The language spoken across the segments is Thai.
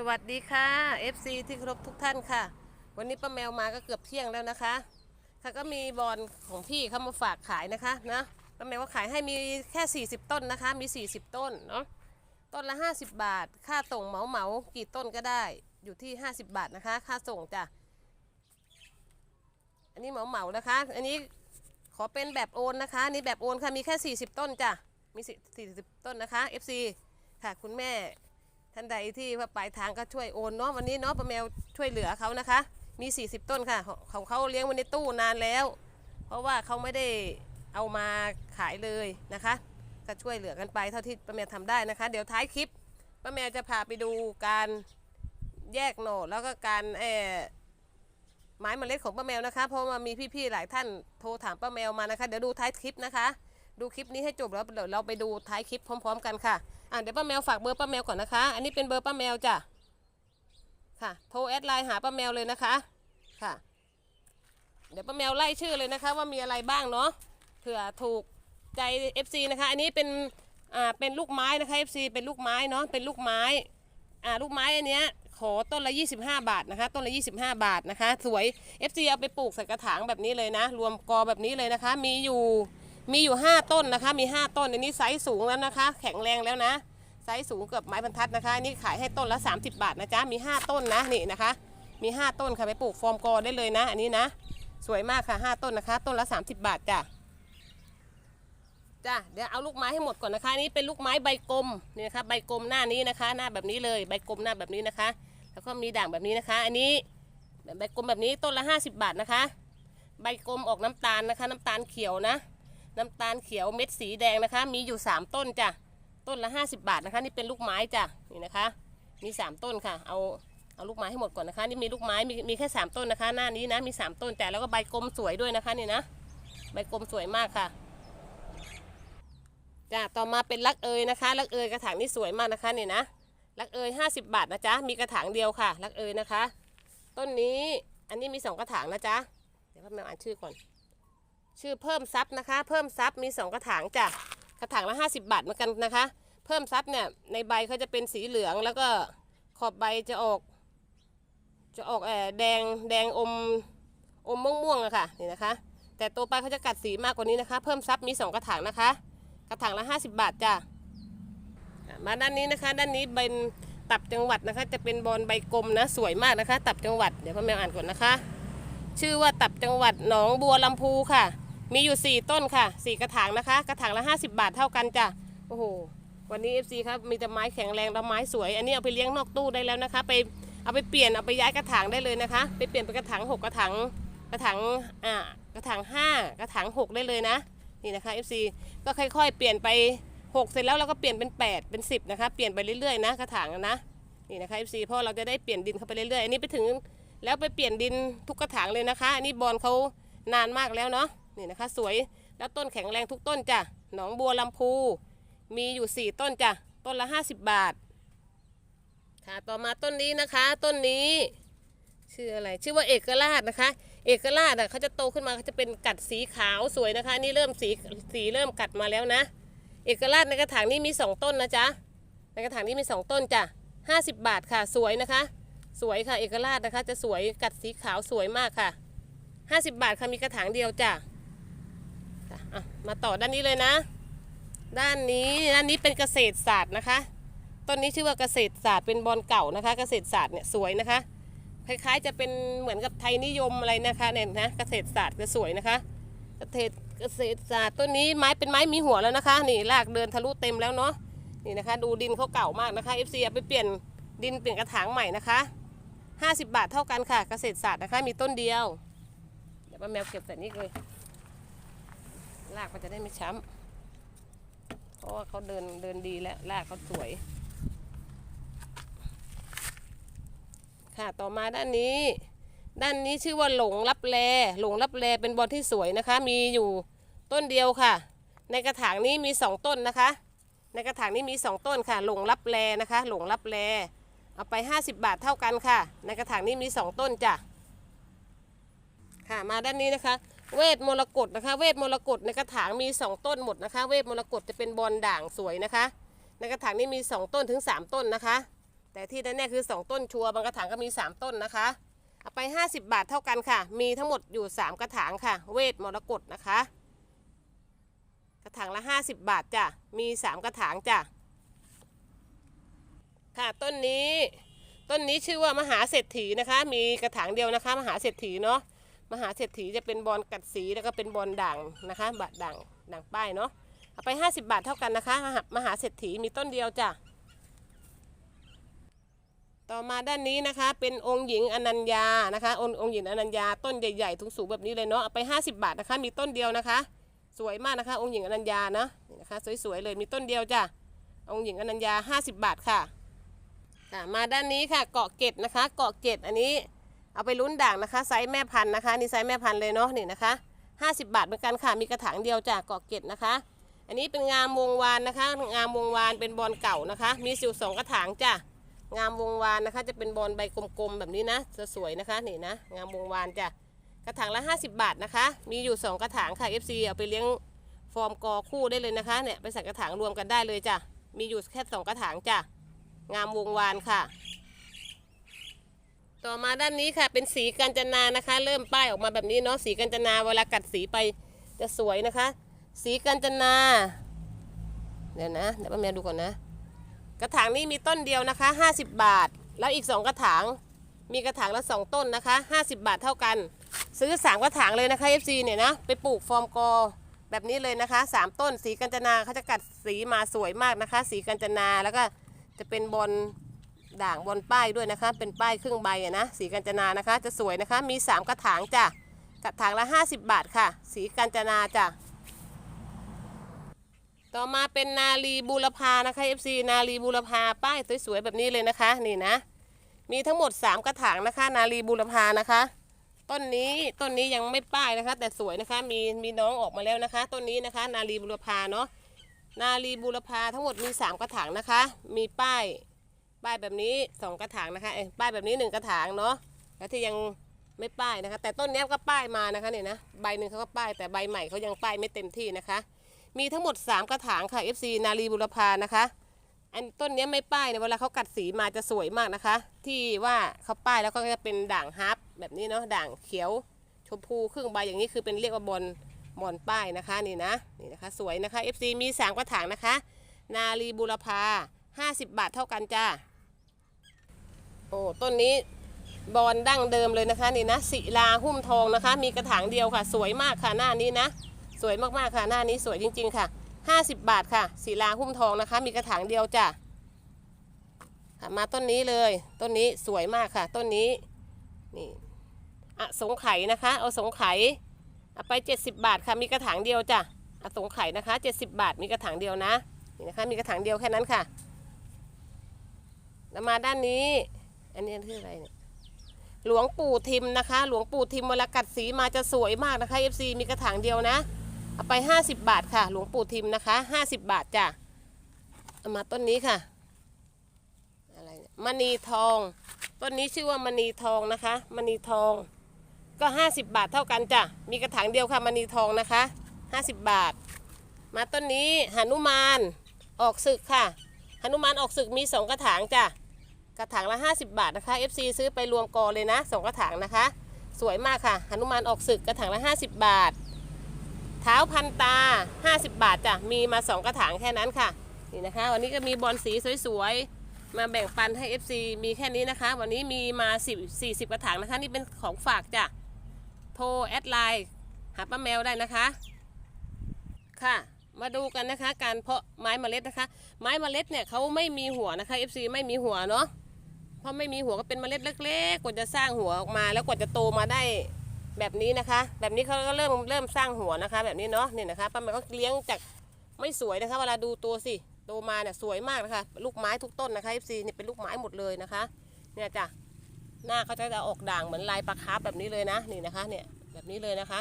สวัสดีค่ะ FC ที่เคารพทุกท่านค่ะ วันนี้ป้าแมวมาก็เกือบเที่ยงแล้วนะคะค่ะก็มีบอลของพี่เขามาฝากขายนะคะนะป้าแมวก็ขายให้มีแค่ 40 ต้นนะคะ มี 40 ต้นเนาะต้นละ 50 บาท ค่าส่งเหมาเหมากี่ต้นก็ได้อยู่ที่ 50 บาทนะคะ ค่าส่งจ้ะอันนี้เหมาเหมานะคะ อันนี้ขอเป็นแบบโอนนะคะนนี่แบบโอนค่ะมีแค่ 40 ต้นจ้ะมี 40 ต้นนะคะ FC ค่ะคุณแม่ ท่านใดที่ว่าปลายทางก็ช่วยโอนเนาะวันนี้เนาะป้าแมวช่วยเหลือเขานะคะ มี 40 ต้นค่ะ ของเขาเลี้ยงไว้ในตู้นานแล้ว เพราะว่าเขาไม่ได้เอามาขายเลยนะคะ ก็ช่วยเหลือกันไปเท่าที่ป้าแมวทำได้นะคะ เดี๋ยวท้ายคลิปป้าแมวจะพาไปดูการแยกหน่อแล้วก็การเออไม้เมล็ดของป้าแมวนะคะ เพราะว่ามีพี่ๆหลายท่านโทรถามป้าแมวมานะคะ เดี๋ยวดูท้ายคลิปนะคะ ดูคลิปนี้ให้จบแล้วเดี๋ยวเราไปดูท้ายคลิปพร้อม ๆ กันค่ะอะเดี๋ยวป้าแมวฝากเบอร์ป้าแมวก่อนนะคะ อันนี้เป็นเบอร์ป้าแมวจ้ะค่ะ โทรแอดไลน์หาป้าแมวเลยนะคะค่ะ เดี๋ยวป้าแมวไล่ชื่อเลยนะคะ ว่ามีอะไรบ้างเนาะเผื่อถูกใจ FC นะคะ อันนี้เป็นอ่าเป็นลูกไม้นะคะ FC เป็นลูกไม้เนาะเป็นลูกไม้อ่าลูกไม้อันเนี้ยขอต้นละ 25 บาทนะคะ ต้นละ 25 บาทนะคะ สวย FC เอาไปปลูกใส่กระถางแบบนี้เลยนะ รวมกอแบบนี้เลยนะคะ มีอยู่ มีอยู่ 5 ต้นนะคะ มี 5 ต้นอันนี้ไซส์สูงแล้วนะคะ แข็งแรงแล้วนะ ไซส์สูงเกือบไม้บรรทัดนะคะอันนี้ขายให้ต้นละ 30 บาทนะจ๊ะ มี 5 ต้นนะนี่นะคะ มี 5 ต้นค่ะไปปลูกฟอร์มกอได้เลยนะ อันนี้นะ สวยมากค่ะ 5 ต้นนะคะ ต้นละ 30 บาทจ้ะจ้ะเดี๋ยวเอาลูกไม้ให้หมดก่อนนะคะอันนี้เป็นลูกไม้ใบกลมนี่นะคะใบกลมหน้านี้นะคะ หน้าแบบนี้เลยใบกลมหน้าแบบนี้นะคะ แล้วก็มีด่างแบบนี้นะคะ อันนี้ใบกลมแบบนี้ต้นละ 50 บาทนะคะ ใบกลมออกน้ำตาลนะคะ น้ำตาลเขียวนะ น้ำตาลเขียวเม็ดสีแดงนะคะ มีอยู่ 3 ต้นจ้ะ ต้นละ 50 บาทนะคะ นี่เป็นลูกไม้จ้ะ นี่นะคะ มี 3 ต้นค่ะ เอา เอาลูกไม้ให้หมดก่อนนะคะ นี่มีลูกไม้ มีมีแค่ 3 ต้นนะคะ หน้านี้นะ มี 3 ต้นจ้ะแล้วก็ใบกลมสวยด้วยนะคะนี่นะ ใบกลมสวยมากค่ะจ้ะต่อมาเป็นลักเอยนะคะ ลักเอยกระถางนี่สวยมากนะคะนี่นะ ลักเอย50 บาทนะจ๊ะ มีกระถางเดียวค่ะ ลักเอยนะคะ ต้นนี้ อันนี้มี 2 กระถางนะจ๊ะ เดี๋ยวพ่อแม่อ่านชื่อก่อน ชื่อเพิ่มซับนะคะ เพิ่มซับมี 2 กระถางจ้ะกระถางละ50 บาทเหมือนกันนะคะ เพิ่มซับเนี่ยในใบเขาจะเป็นสีเหลืองแล้วก็ขอบใบจะออก จะออกแอแดงแดงอมอมม่วงๆอะค่ะนี่นะคะ แต่ตัวไปเขาจะกัดสีมากกว่านี้นะคะ เพิ่มซับมี 2 กระถางนะคะ กระถางละ 50 บาทจ้ะอะมาด้านนี้นะคะ ด้านนี้เป็นตับจังหวัดนะคะ จะเป็นบอลใบกลมนะ สวยมากนะคะ ตับจังหวัดเดี๋ยวพ่อแมวอ่านก่อนนะคะ ชื่อว่าตับจังหวัดหนองบัวลำพูค่ะ มีอยู่ 4 ต้นค่ะ4กระถางนะคะ กระถางละ 50 บาทเท่ากันจ้ะโอ้โหวันนี้ FC ครับมีแต่ไม้แข็งแรงและไม้สวย อันนี้เอาไปเลี้ยงนอกตู้ได้แล้วนะคะ ไปเอาไปเปลี่ยนเอาไปย้ายกระถางได้เลยนะคะ ไปเปลี่ยนเป็นกระถาง 6 กระถางกระถางอ่ากระถาง 5 กระถาง 6 ได้เลยนะนี่นะคะ FC ก็ค่อยๆ เปลี่ยนไป 6 เสร็จแล้วเราก็เปลี่ยนเป็น 8 เป็น 10 นะคะ เปลี่ยนไปเรื่อยๆนะกระถางนะนี่นะคะ FC เพราะเราจะได้เปลี่ยนดินเข้าไปเรื่อยๆอันนี้ไปถึงแล้วไปเปลี่ยนดินทุกกระถางเลยนะคะอันนี้บอลเขานานมากแล้วเนาะ นี่นะคะสวยแล้วต้นแข็งแรงทุกต้นจ้ะหนองบัวลำพู มีอยู่ 4 ต้นจ้ะต้นละ 50 บาท ค่ะต่อมาต้นนี้นะคะ ต้นนี้ ชื่ออะไรชื่อว่าเอกราชนะคะ เอกราชอะเขาจะโตขึ้นมาเขาจะเป็นกัดสีขาวสวยนะคะ นี่เริ่มสีสีเริ่มกัดมาแล้วนะ เอกราชในกระถางนี้มี 2 ต้นนะจ๊ะในกระถางนี้มี 2 ต้นจ้ะ50 บาทค่ะสวยนะคะ สวยค่ะเอกราชนะคะ จะสวยกัดสีขาวสวยมากค่ะ 50 บาทค่ะมีกระถางเดียวจ้ะจ้ะ อะมาต่อด้านนี้เลยนะ ด้านนี้ด้านนี้เป็นเกษตรศาสตร์นะคะต้นนี้ชื่อว่าเกษตรศาสตร์เป็นบอลเก่านะคะ เกษตรศาสตร์เนี่ยสวยนะคะ คล้ายๆจะเป็นเหมือนกับไทยนิยมอะไรนะคะเนี่ยนะเกษตรศาสตร์จะสวยนะคะเกษตรเกษตรศาสตร์ต้นนี้ไม้เป็นไม้มีหัวแล้วนะคะ นี่รากเดินทะลุเต็มแล้วเนาะนี่นะคะ ดูดินเขาเก่ามากนะคะ FC เอาไปเปลี่ยนดินเปลี่ยนกระถางใหม่นะคะ50 บาทเท่ากันค่ะ เกษตรศาสตร์นะคะ มีต้นเดียว เดี๋ยวป้าแมวเก็บแต่นี้เลย รากมันจะได้ไม่ช้ำเพราะว่าเขาเดินเดินดีแล้วรากเขาสวย ค่ะต่อมาด้านนี้ ด้านนี้ชื่อว่าหลงรับแลหลงรับแลเป็นบอลที่สวยนะคะ มีอยู่ต้นเดียวค่ะ ในกระถางนี้มีสองต้นนะคะ ในกระถางนี้มีสองต้นค่ะ หลงรับแลนะคะ หลงรับแลเอาไป 50 บาทเท่ากันค่ะ ในกระถางนี้มีสองต้นจ้ะ ค่ะ มาด้านนี้นะคะ เวทมรกตนะคะ เวทมรกตในกระถางมีสองต้นหมดนะคะ เวทมรกตจะเป็นบอลด่างสวยนะคะ ในกระถางนี้มีสองต้นถึงสามต้นนะคะ แต่ที่แน่ๆคือ 2 ต้นชัวร์บางกระถางก็มี 3 ต้นนะคะเอาไป 50 บาทเท่ากันค่ะ มีทั้งหมดอยู่ 3 กระถางค่ะ เวทมรกตนะคะ กระถางละ 50 บาทจ้ะมี 3 กระถางจ้ะค่ะต้นนี้ต้นนี้ชื่อว่ามหาเศรษฐีนะคะ มีกระถางเดียวนะคะ มหาเศรษฐีเนาะ มหาเศรษฐีจะเป็นบอลกัดสีแล้วก็เป็นบอลด่างนะคะบะด่างด่างป้ายเนาะเอาไป 50 บาทเท่ากันนะคะ มหาเศรษฐีมีต้นเดียวจ้ะต่อมาด้านนี้นะคะเป็นองค์หญิงอนัญญานะคะองค์องค์หญิงอนัญญาต้นใหญ่ๆทุกสูงแบบนี้เลยเนาะเอาไป 50 บาทนะคะมีต้นเดียวนะคะ สวยมากนะคะ องค์หญิงอนัญญานะนี่นะคะ สวยๆเลยมีต้นเดียวจ้ะองค์หญิงอนัญญา 50 บาทค่ะมาด้านนี้ค่ะเกาะเกตนะคะ เกาะเกตอันนี้ เอาไปลุ้นด่างนะคะไซส์แม่พันธุ์นะคะนี่ไซส์แม่พันธุ์เลยเนาะนี่นะคะ50 บาทเหมือนกันค่ะ มีกระถางเดียวจากเกาะเกตนะคะ อันนี้เป็นงามวงวานนะคะ งามวงวานเป็นบอลเก่านะคะ มีสิวสองกระถางจ้ะงามวงวานนะคะ จะเป็นบอลใบกลมๆแบบนี้นะจะสวยนะคะนี่นะ งามวงวานจ้ะกระถางละ 50 บาทนะคะ มีอยู่ 2 กระถางค่ะ FC เอาไปเลี้ยงฟอร์มกอคู่ได้เลยนะคะเนี่ยไปใส่กระถางรวมกันได้เลยจ้ะมีอยู่แค่สองกระถางจ้ะงามวงวานค่ะ ต่อมาด้านนี้ค่ะเป็นสีกัญจนานะคะ เริ่มป้ายออกมาแบบนี้เนาะสีกัญจนาเวลากัดสีไปจะสวยนะคะ สีกัญจนา เดี๋ยวนะเดี๋ยวป้าแมวดูก่อนนะ กระถางนี้มีต้นเดียวนะคะ 50 บาท แล้วอีก 2 กระถาง มีกระถางละ 2 ต้นนะคะ 50 บาทเท่ากัน ซื้อ 3 กระถางเลยนะคะ FC เนี่ยนะไปปลูกฟอร์มกอแบบนี้เลยนะคะ 3 ต้นสีกัญจนาเขาจะกัดสีมาสวยมากนะคะ สีกัญจนาแล้วก็จะเป็นบอล ด่างบนป้ายด้วยนะคะ เป็นป้ายครึ่งใบอะนะสีกัญจนานะคะ จะสวยนะคะมี 3 กระถางจ้ะกระถางละ 50 บาทค่ะ สีกัญจนาจ้ะต่อมาเป็นนาลีบูรพานะคะ FC นาลีบูรพาป้ายสวยๆแบบนี้เลยนะคะนี่นะ มีทั้งหมด 3 กระถางนะคะ นาลีบูรพานะคะ ต้นนี้ต้นนี้ยังไม่ป้ายนะคะ แต่สวยนะคะมีมีน้องออกมาแล้วนะคะ ต้นนี้นะคะ นาลีบูรพาเนาะนาลีบูรพาทั้งหมดมี 3 กระถางนะคะ มีป้าย ป้ายแบบนี้สองกระถางนะคะป้ายแบบนี้หนึ่งกระถางเนาะแล้วที่ยังไม่ป้ายนะคะ แต่ต้นนี้ก็ป้ายมานะคะเนี่ยนะใบหนึ่งเขาก็ป้ายแต่ใบใหม่เขายังป้ายไม่เต็มที่นะคะ มีทั้งหมด 3 กระถางค่ะ FC นาลีบุรพานะคะ อันต้นนี้ไม่ป้ายเนี่ยเวลาเขากัดสีมาจะสวยมากนะคะ ที่ว่าเขาป้ายแล้วก็จะเป็นด่างฮาร์ปแบบนี้เนาะด่างเขียวชมพูครึ่งใบอย่างนี้คือเป็นเรียกว่าบอลบอลป้ายนะคะนี่นะนี่นะคะ สวยนะคะ FC มีสามกระถางนะคะ นาลีบุรพา 50 บาทเท่ากันจ้าโอ้ต้นนี้บอลดั้งเดิมเลยนะคะนี่นะศิลาหุ้มทองนะคะ มีกระถางเดียวค่ะ สวยมากค่ะหน้านี้นะ สวยมากๆค่ะหน้านี้สวยจริง ๆ ค่ะ 50 บาทค่ะศิลาหุ้มทองนะคะ มีกระถางเดียวจ้ะค่ะมาต้นนี้เลย ต้นนี้สวยมากค่ะ ต้นนี้นี่อะสงไข่นะคะ เอาสงไข่เอาไป 70 บาทค่ะ มีกระถางเดียวจ้ะอะสงไข่นะคะ 70 บาทมีกระถางเดียวนะนี่นะคะ มีกระถางเดียวแค่นั้นค่ะ แล้วมาด้านนี้ อันนี้คืออะไรเนี่ยหลวงปู่ทิมนะคะ หลวงปู่ทิมเวลากัดสีมาจะสวยมากนะคะ FC มีกระถางเดียวนะเอาไป 50 บาทค่ะ หลวงปู่ทิมนะคะ 50 บาทจ้ะเอามาต้นนี้ค่ะอะไรเนี่ยมณีทองต้นนี้ชื่อว่ามณีทองนะคะมณีทองก็ 50 บาทเท่ากันจ้ะมีกระถางเดียวค่ะมณีทองนะคะ 50 บาท มาต้นนี้หนุมานออกศึกค่ะหนุมานออกศึกมี 2 กระถางจ้ะ กระถางละ 50 บาทนะคะ FC ซื้อไปรวมกอเลยนะสองกระถางนะคะ สวยมากค่ะหนุมานออกศึกกระถางละ 50 บาท เท้าพันตา 50 บาทจ้ะมีมา 2 กระถางแค่นั้นค่ะนี่นะคะ วันนี้ก็มีบอลสีสวยๆ มาแบ่งปันให้ FC มีแค่นี้นะคะ วันนี้มีมา 10 40 กระถางนะคะ นี่เป็นของฝากจ้ะโทรแอดไลน์หาป้าแมวได้นะคะค่ะมาดูกันนะคะ การเพาะไม้เมล็ดนะคะ ไม้เมล็ดเนี่ยเขาไม่มีหัวนะคะ FC ไม่มีหัวเนาะ ราะไม่มีหัวก็เป็นเมล็ดเล็กๆกว่าจะสร้างหัวออกมา แล้วกว่าจะโตมาได้แบบนี้นะคะ แบบนี้เขาก็เริ่มเริ่มสร้างหัวนะคะ แบบนี้เนาะเนี่ยนะคะป้าแมวก็เลี้ยงจากไม่สวยนะคะเวลาดูตัวสิโตมาเนี่ยสวยมากนะคะ ลูกไม้ทุกต้นนะคะ FC นี่เป็นลูกไม้หมดเลยนะคะ เนี่ยจ้ะหน้าเขาจะออกด่างเหมือนลายปลาคาร์ฟแบบนี้เลยนะนี่นะคะ เนี่ยแบบนี้เลยนะคะ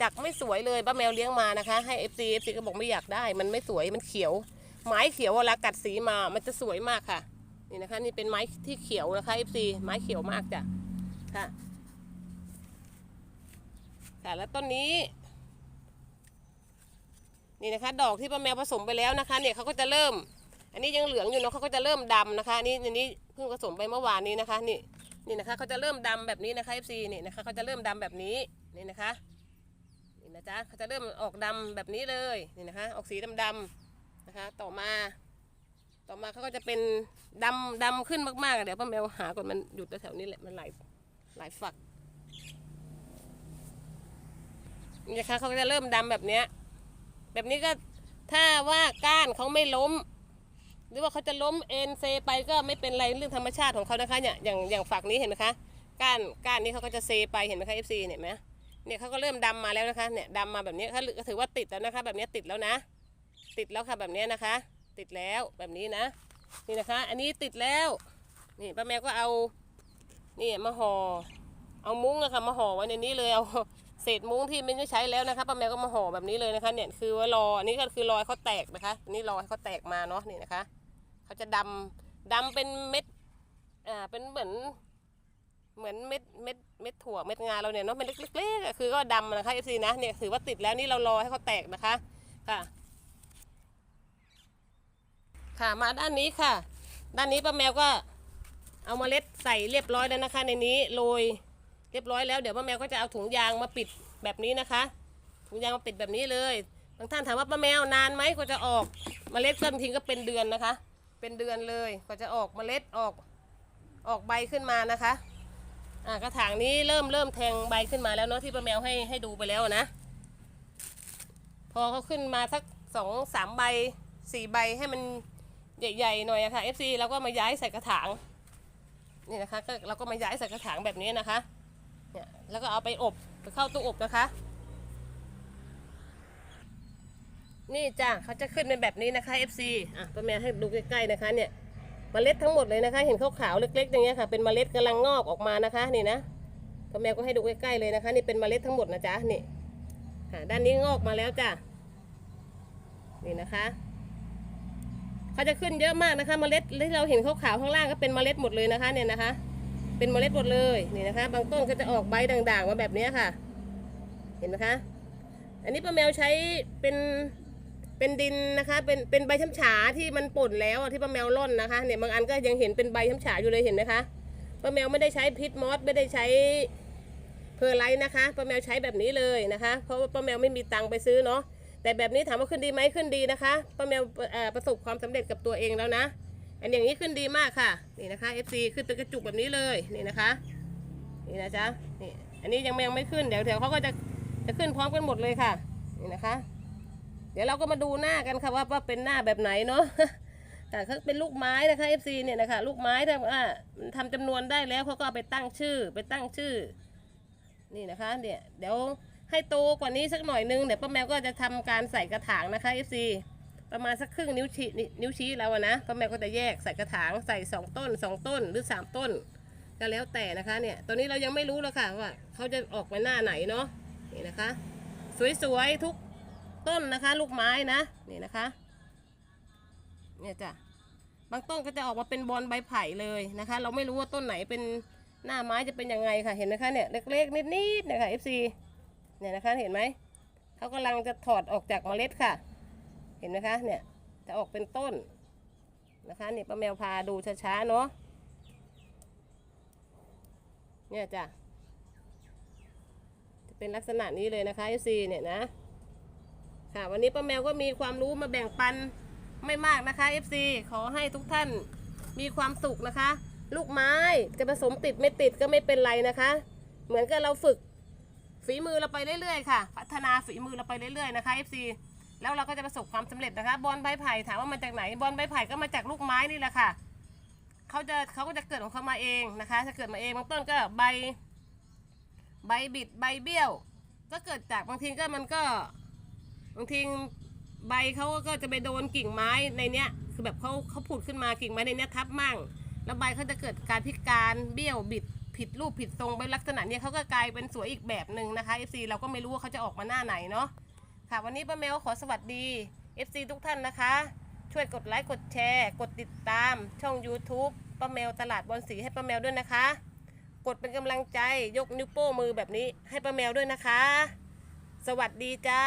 จากไม่สวยเลยป้าแมวเลี้ยงมานะคะ ให้ FC FC ก็บอกไม่อยากได้ มันไม่สวยมันเขียวไม้เขียวเวลากัดสีมามันจะสวยมากค่ะ นี่นะคะ นี่เป็นไม้ที่เขียวนะคะ FC ไม้เขียวมากจ้ะค่ะค่ะแล้วต้นนี้ นี่นะคะ ดอกที่ป้าแมวผสมไปแล้วนะคะ เนี่ยเขาก็จะเริ่ม อันนี้ยังเหลืองอยู่เนาะเขาก็จะเริ่มดำนะคะนี่อันนี้เพิ่งผสมไปเมื่อวานนี้นะคะ นี่นี่นะคะเขาจะเริ่มดำแบบนี้นะคะ FC นี่นะคะเขาจะเริ่มดำแบบนี้นี่นะคะนี่นะจ๊ะเขาจะเริ่มออกดำแบบนี้เลยนี่นะคะ ออกสีดำๆนะคะ ต่อมา ต่อมาเขาก็จะเป็นดำดำขึ้นมากๆเดี๋ยวป้าแมวหาก่อนมันหยุดแถวๆนี้แหละมันหลายหลายฝักนี่นะคะเขาก็จะเริ่มดำแบบเนี้ย แบบนี้ก็ถ้าว่าก้านเขาไม่ล้ม หรือว่าเขาจะล้มเอ็นเซไปก็ไม่เป็นไรเรื่องธรรมชาติของเขานะคะเนี่ยอย่างอย่างฝักนี้เห็นไหมคะก้านก้านนี้เขาก็จะเซไปเห็นไหมคะ FC เห็นไหมเนี่ยเขาก็เริ่มดำมาแล้วนะคะเนี่ยดำมาแบบนี้เขาก็ถือว่าติดแล้วนะคะ แบบนี้ติดแล้วนะ ติดแล้วค่ะแบบนี้นะคะ ติดแล้วแบบนี้นะ นี่นะคะ อันนี้ติดแล้ว นี่ป้าแมวก็เอานี่มาห่อเอามุ้งนะคะมาห่อไว้ในนี้เลยเอาเศษมุ้งที่ไม่ได้ใช้แล้วนะคะป้าแมวก็มาห่อแบบนี้เลยนะคะ เนี่ยคือว่ารออันนี้ก็คือรอให้เขาแตกนะคะนนี้รอให้เขาแตกมาเนาะนี่นะคะเขาจะดำดำเป็นเม็ดอ่าเป็นเหมือนเหมือนเม็ดเม็ดเม็ดถั่วเม็ดงาเราเนี่ยเนาะเม็ดเล็กๆคือก็ดำนะคะเอฟซีนะเนี่ยถือว่าติดแล้วนี่เรารอให้เขาแตกนะคะค่ะ ค่ะมาด้านนี้ค่ะ ด้านนี้ป้าแมวก็เอาเมล็ดใส่เรียบร้อยแล้วนะคะ ในนี้โรยเรียบร้อยแล้วเดี๋ยวป้าแมวก็จะเอาถุงยางมาปิดแบบนี้นะคะ ถุงยางมาปิดแบบนี้เลยบางท่านถามว่าป้าแมวนานไหมกว่าจะออกเมล็ดก็บางทีก็เป็นเดือนนะคะ เป็นเดือนเลยกว่าจะออกเมล็ดออกออกใบขึ้นมานะคะอ่ากระถางนี้เริ่มเริ่มแทงใบขึ้นมาแล้วเนาะที่ป้าแมวให้ให้ดูไปแล้วนะ พอเขาขึ้นมาสักสองสามใบสี่ใบให้มัน ใหญ่ๆหน่อยอะค่ะ FC แล้วก็มาย้ายใส่กระถางนี่นะคะก็เราก็มาย้ายใส่กระถางแบบนี้นะคะเนี่ยแล้วก็เอาไปอบไปเข้าตู้อบนะคะ นี่จ้ะเขาจะขึ้นเป็นแบบนี้นะคะ FC อะป้าแม่ให้ดูใกล้ๆนะคะเนี่ยเมล็ดทั้งหมดเลยนะคะ เห็นขาวๆเล็กๆอย่างเงี้ยค่ะเป็นเมล็ดกำลังงอกออกมานะคะนี่นะป้าแม่ก็ให้ดูใกล้ๆเลยนะคะ นี่เป็นเมล็ดทั้งหมดนะจ๊ะนี่ค่ะด้านนี้งอกมาแล้วจ้ะนี่นะคะ เขาจะขึ้นเยอะมากนะคะ เมล็ดที่เราเห็นขาวๆข้างล่างก็เป็นเมล็ดหมดเลยนะคะเนี่ยนะคะ เป็นเมล็ดหมดเลยนี่นะคะ บางต้นก็จะออกใบด่างๆมาแบบนี้ค่ะ เห็นไหมคะ อันนี้ป้าแมวใช้เป็นเป็นดินนะคะ เป็นเป็นใบช้ำฉาที่มันป่นแล้วที่ป้าแมวร่อนนะคะเนี่ยบางอันก็ยังเห็นเป็นใบช้ำฉาอยู่เลยเห็นไหมคะป้าแมวไม่ได้ใช้พิษมอสไม่ได้ใช้เพอร์ไลท์นะคะป้าแมวใช้แบบนี้เลยนะคะ เพราะว่าป้าแมวไม่มีตังค์ไปซื้อเนาะ แต่แบบนี้ถามว่าขึ้นดีไหมขึ้นดีนะคะป้าแมวประสบความสำเร็จกับตัวเองแล้วนะ อันอย่างนี้ขึ้นดีมากค่ะ นี่นะคะ FC ขึ้นเป็นกระจุกแบบนี้เลยนี่นะคะ นี่นะจ๊ะนี่อันนี้ยังไม่ยังไม่ขึ้นเดี๋ยวเดี๋ยวเขาก็จะจะขึ้นพร้อมกันหมดเลยค่ะ นี่นะคะ เดี๋ยวเราก็มาดูหน้ากันค่ะว่าว่าเป็นหน้าแบบไหนเนาะค่ะเขาเป็นลูกไม้นะคะ FC เนี่ยนะคะลูกไม้ถ้าว่าทำจำนวนได้แล้วเขาก็เอาไปตั้งชื่อไปตั้งชื่อ นี่นะคะ เนี่ยเดี๋ยว ให้โตกว่านี้สักหน่อยนึงเดี๋ยวป้าแมวก็จะทำการใส่กระถางนะคะ FC ประมาณสักครึ่งนิ้วชี้นิ้วชี้เราอะนะป้าแมวก็จะแยกใส่กระถางใส่สองต้นสองต้นหรือสามต้น ก็แล้วแต่นะคะเนี่ยตัวนี้เรายังไม่รู้แล้วค่ะว่าเขาจะออกไปหน้าไหนเนาะนี่นะคะ สวยๆทุกต้นนะคะ ลูกไม้นะนี่นะคะเนี่ยจ้ะบางต้นก็จะออกมาเป็นบอลใบไผ่เลยนะคะ เราไม่รู้ว่าต้นไหนเป็นหน้าไม้จะเป็นยังไงค่ะเห็นไหมคะเนี่ยเล็กๆนิดๆเนี่ยค่ะ FC เนี่ยนะคะเห็นไหมเขากำลังจะถอดออกจากเมล็ดค่ะ เห็นไหมคะเนี่ยจะออกเป็นต้นนะคะนี่ป้าแมวพาดูช้าๆเนาะเนี่ยจ้ะจะเป็นลักษณะนี้เลยนะคะซีเนี่ยนะค่ะวันนี้ป้าแมวก็มีความรู้มาแบ่งปันไม่มากนะคะ FC ขอให้ทุกท่านมีความสุขนะคะ ลูกไม้จะผสมติดไม่ติดก็ไม่เป็นไรนะคะ เหมือนกับเราฝึก ฝีมือเราไปเรื่อยๆค่ะ พัฒนาฝีมือเราไปเรื่อยๆนะคะ FC แล้วเราก็จะประสบความสำเร็จนะคะ บอลใบไผ่ถามว่ามาจากไหน บอลใบไผ่ก็มาจากลูกไม้นี่แหละค่ะเขาจะเขาก็จะเกิดของเขามาเองนะคะถ้าเกิดมาเองบางต้นก็ใบ ใบบิดใบเบี้ยว ก็เกิดจากบางทีก็มันก็บางทีใบเขาก็จะไปโดนกิ่งไม้ในเนี้ย คือแบบเขาเขาผุดขึ้นมากิ่งไม้ในเนี้ยทับมั่ง แล้วใบเขาจะเกิดการพิการเบี้ยวบิด ผิดรูปผิดทรงไปลักษณะเนี้ยเขาก็กลายเป็นสวยอีกแบบหนึ่งนะคะ FC เราก็ไม่รู้ว่าเขาจะออกมาหน้าไหนเนาะค่ะวันนี้ป้าแมวขอสวัสดี FC ทุกท่านนะคะ ช่วยกดไลค์กดแชร์ กดติดตามช่อง YouTube ป้าแมวตลาดบอลสีให้ป้าแมวด้วยนะคะ กดเป็นกำลังใจยกนิ้วโป้งมือแบบนี้ให้ป้าแมวด้วยนะคะ สวัสดีจ้า